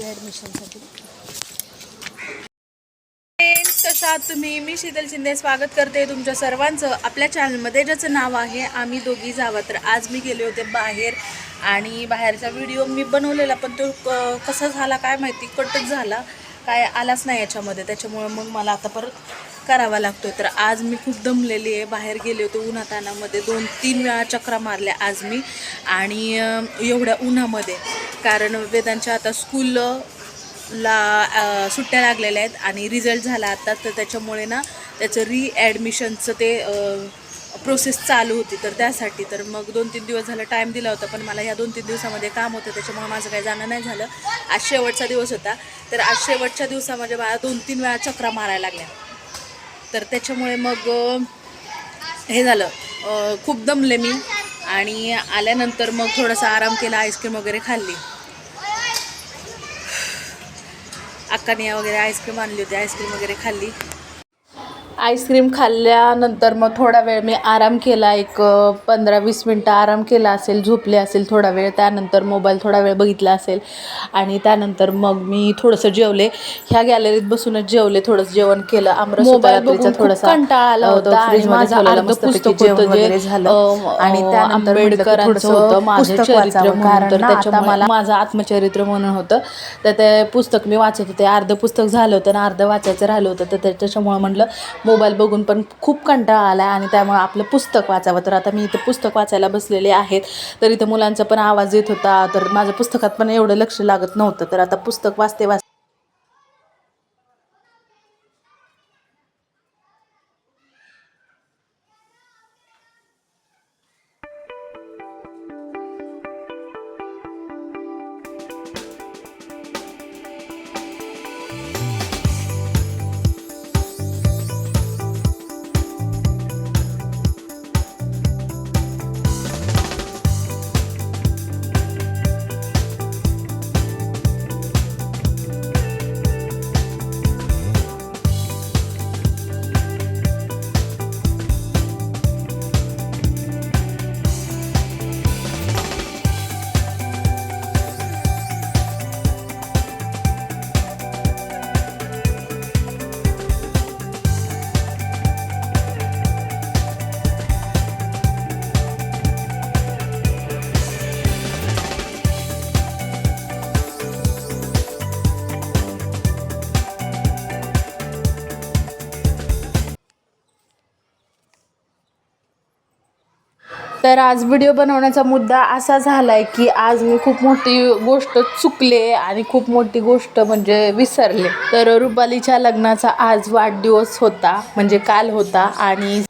ॲडमिशनसाठी कशा आहात तुम्ही मी शीतल शिंदे स्वागत करते तुमच्या सर्वांचं. आपल्या चॅनलमध्ये ज्याचं नाव आहे आम्ही दोघी जावं. तर आज मी गेले होते बाहेर आणि बाहेरचा व्हिडिओ मी बनवलेला पण तो क- कसा झाला काय माहिती कटच झाला. काय आलाच नाही याच्यामध्ये. त्याच्यामुळे मग मला आता परत करावा लागतो तर आज मी खूप दमलेली आहे. बाहेर गेले होते उन्हातानामध्ये. दोन तीन वेळा चक्रा मारल्या आज मी. आणि एवढ्या उन्हामध्ये. कारण वेदांच्या आता स्कूल ला सुट्ट्या लागलेल्या आहेत आणि रिझल्ट झाला आता तर त्याच्यामुळे ना त्याचं रीॲडमिशनचं ते प्रोसेस चालू होती. तर त्यासाठी तर मग दोन तीन दिवस झालं टाईम दिला होता पण मला या दोन तीन दिवसामध्ये काम होतं त्याच्यामुळे माझं काही जाणं नाही झालं. आज शेवटचा दिवस होता. तर आज शेवटच्या दिवसामध्ये मला दोन तीन वेळा चक्रा मारायला लागल्या. तर त्याच्यामुळे मग हे झालं. खूप दमले मी आणि आल्यानंतर मग थोडासा आराम केला आईस्क्रीम वगैरे खाल्ली. अक्काने वगैरे आईस्क्रीम आणली होती. आईस्क्रीम वगैरे खाल्ली. आईस्क्रीम खाल्ल्यानंतर मग थोडा वेळ मी आराम केला एक पंधरा वीस मिनटं आराम केला असेल झोपले असेल थोडा वेळ त्यानंतर मोबाईल थोडा वेळ बघितला असेल आणि त्यानंतर मग मी थोडंसं जेवले. ह्या गॅलरीत बसूनच जेवले थोडंसं जेवण केलं. आमरस होता मोबाईल रात्रीचा बघून खूप थोडासा कंटाळा आला होता माझं अर्धं पुस्तक होतं जे, झालं. आणि की आंबेडकरांचं होतं माझं चरित्र म्हणून. तर त्याच्यामुळे मला माझं आत्मचरित्र म्हणून होतं. तर ते पुस्तक मी वाचत होते. अर्धं पुस्तक झालं होतं आणि अर्धं वाचायचं राहिलं होतं. तर त्या- त्याच्यामुळे म्हटलं मोबाईल बघून पण खूप कंटाळा आला आणि त्यामुळे आपलं पुस्तक वाचावं. तर आता मी इथं पुस्तक वाचायला बसलेले आहेत. तर इथं मुलांचा पण आवाज येत होता. तर माझ्या पुस्तकात पण एवढं लक्ष लागत नव्हतं. तर आता पुस्तक वाचते वाच तर आज व्हिडिओ बनवण्याचा मुद्दा असा झाला आहे की आज मी खूप मोठी गोष्ट चुकले आणि खूप मोठी गोष्ट म्हणजे विसरले. तर रुपालीच्या लग्नाचा आज वाढदिवस होता म्हणजे काल होता आणि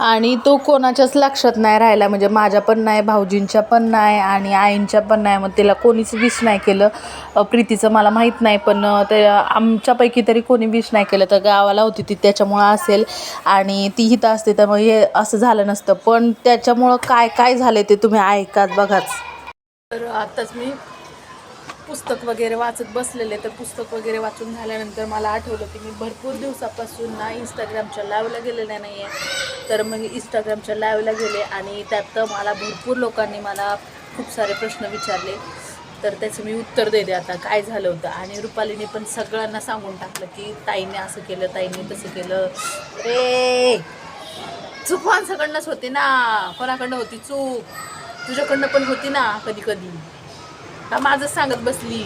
आणि तो कोणाच्याच लक्षात नाही राहिला. म्हणजे माझ्या पण नाही भाऊजींच्या पण नाही आणि आईंच्या पण नाही. मग तिला कोणीच विश नाही केलं. प्रीतीचं मला माहीत नाही पण ते आमच्यापैकी तरी कोणी विश नाही केलं. तर गावाला होती ती त्याच्यामुळं असेल. आणि ती इथं असते त्यामुळे हे असं झालं नसतं. पण त्याच्यामुळं काय काय झालं ते तुम्ही ऐकाच बघाच. तर आत्ताच मी पुस्तक वगैरे वाचत बसलेले तर पुस्तक वगैरे वाचून झाल्यानंतर मला आठवलं की मी भरपूर दिवसापासून ना इंस्टाग्रामच्या लाईव्हला गेलेल्या नाही आहे तर मग इंस्टाग्रामच्या लाईव्हला गेले आणि त्यात मला भरपूर लोकांनी मला खूप सारे प्रश्न विचारले. तर त्याचं मी उत्तर देते आता काय झालं होतं? आणि रुपालीने पण सगळ्यांना सांगून टाकलं की ताईने असं केलं ताईने तसं केलं. रे चूक माणसाकडनंच होती ना. कोणाकडनं होती चूक? तुझ्याकडनं पण होती ना कधी कधी हा माझं सांगत बसली.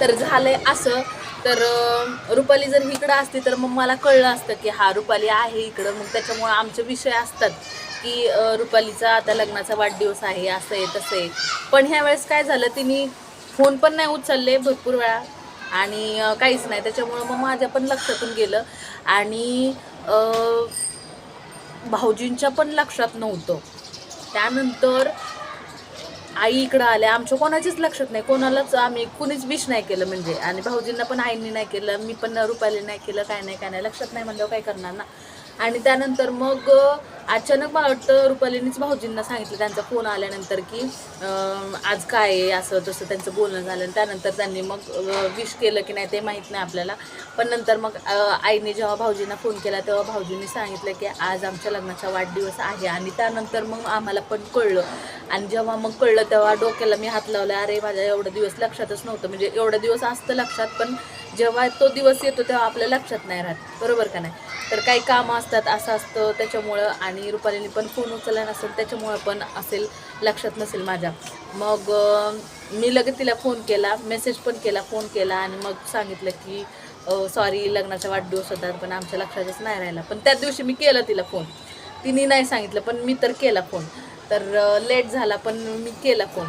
तर झालंय असं. तर रुपाली जर इकडं असती तर मग मला कळलं असतं की हा रुपाली आहे इकडं. मग त्याच्यामुळं आमचे विषय असतात की रुपालीचा आता लग्नाचा वाढदिवस आहे असं आहे तसं आहे. पण ह्या वेळेस काय झालं तिने फोन पण नाही उचलले भरपूर वेळा. आणि काहीच नाही. त्याच्यामुळं मग माझ्या पण लक्षातून गेलं. आणि भाऊजींच्या पण लक्षात नव्हतं. त्यानंतर आई इकडं आल्या आमच्या कोणाचीच लक्षात नाही. कोणालाच आम्ही कुणीच विश नाही केलं म्हणजे. आणि भाऊजींना पण आईंनी नाही केलं मी पण रुपाली नाही केलं काय नाही काय नाही. लक्षात नाही म्हणल्यावर काय करणार ना? आणि त्यानंतर मग अचानक मला वाटतं रुपालीनीच भाऊजींना सांगितलं त्यांचा फोन आल्यानंतर की आज काय आहे असं तसं त्यांचं बोलणं झालं. आणि त्यानंतर त्यांनी मग विश केलं की नाही ते माहीत नाही आपल्याला. पण नंतर मग आईने जेव्हा भाऊजींना फोन केला तेव्हा भाऊजींनी सांगितलं की आज आमच्या लग्नाचा वाढदिवस आहे. आणि त्यानंतर मग आम्हाला पण कळलं. आणि जेव्हा मग कळलं तेव्हा डोक्याला मी हात लावला अरे माझ्या एवढा दिवस लक्षातच नव्हतं. म्हणजे एवढा दिवस असतं लक्षात पण जेव्हा तो दिवस येतो तेव्हा आपल्या लक्षात नाही राहत. बरोबर का नाही? तर काही कामं असतात असं असतं. त्याच्यामुळं आणि रुपालीने पण फोन उचलला नसेल त्याच्यामुळं पण असेल लक्षात नसेल माझ्या. मग मी लगेच तिला फोन केला मेसेज पण केला फोन केला आणि मग सांगितलं की सॉरी लग्नाचा वाढदिवस होता पण आमच्या लक्षातच नाही राहिला. पण त्या दिवशी मी केला तिला फोन तिने नाही सांगितलं पण मी तर केला फोन तर लेट झाला पण मी केला फोन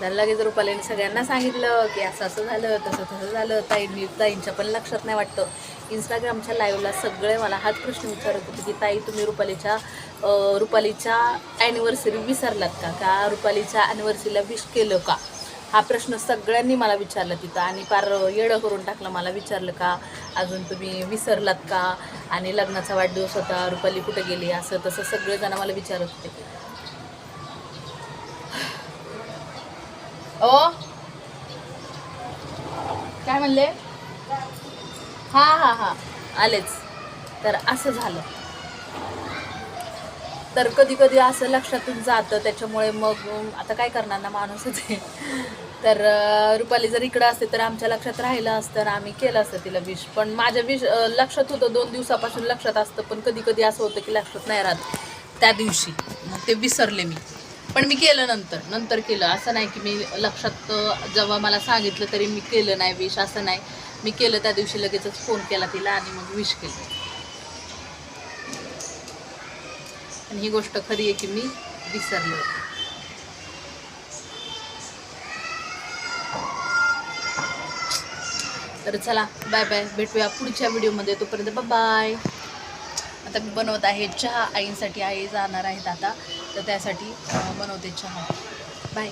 तर लगेच रुपालीने सगळ्यांना सांगितलं की असं असं झालं तसं तसं झालं. ताईंनी ताईंच्या पण लक्षात नाही वाटतं. इंस्टाग्रामच्या लाईव्हला सगळे मला हाच प्रश्न विचारत होते की ताई तुम्ही रुपालीच्या रुपालीच्या ॲनिव्हर्सरी विसरलात का? का रुपालीच्या ॲनिव्हर्सरीला विश केलं का? हा प्रश्न सगळ्यांनी मला विचारला तिथं आणि फार येडं करून टाकलं. मला विचारलं का अजून तुम्ही विसरलात का? आणि लग्नाचा वाढदिवस होता रुपाली कुठं गेली? असं तसं सगळेजण मला विचारत होते. ओ. काय म्हणले? हा हा हा. आलेच. तर असं झालं. तर कधी कधी असं लक्षातून जातं त्याच्यामुळे मग आता काय करणार ना माणूसच आहे. तर रुपाली जर इकडं असते तर आमच्या लक्षात राहिलं असतं आम्ही केलं असतं तिला विश पण माझ्या विश लक्षात होतं दोन दिवसापासून लक्षात असतं पण कधी कधी असं होतं की लक्षात नाही राहत. त्या दिवशी. मग ते विसरले मी. पण मी केलं नंतर नंतर केलं. असं नाही की मी लक्षात जेव्हा मला सांगितलं तरी मी केलं नाही विश असं नाही. मी केलं त्या दिवशी लगेचच फोन केला तिला आणि मग विश केलं. आणि ही गोष्ट खरी आहे की मी विसरले होते. तर चला बाय बाय. भेटूया पुढच्या व्हिडिओमध्ये. तोपर्यंत बाय आता मी बनवत आहे चहा. आईंसाठी आई जाणार आहेत आता. तर त्यासाठी बनवते चहा. बाय